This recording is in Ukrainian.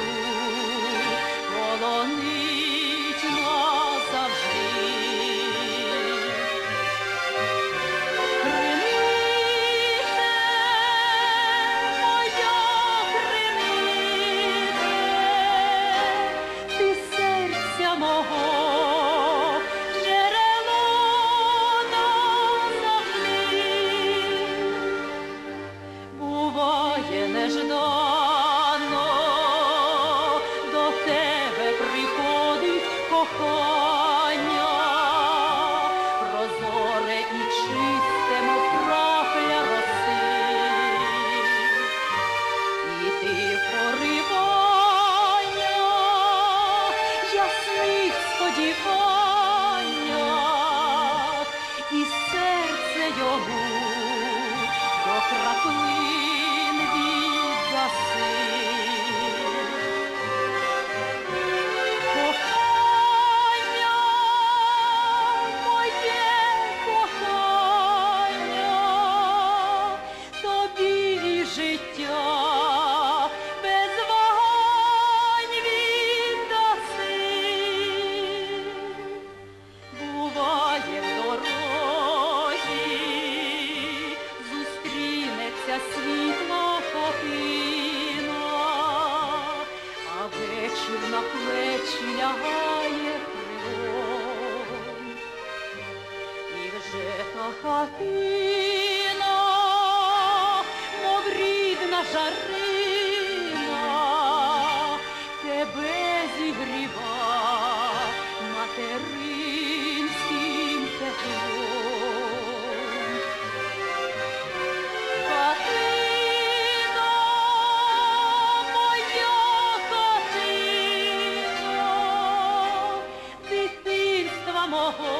you. Кохання, прозоре і. І ти проривання. Ясних сподіваннях, життя без вагань віддаси. Буває в дорозі, зустрінеться світла хатина, а вечір на плечі лягає. І вже та жарина тебе зігріва материнським теплом. Катина моя катина, дитинства мого.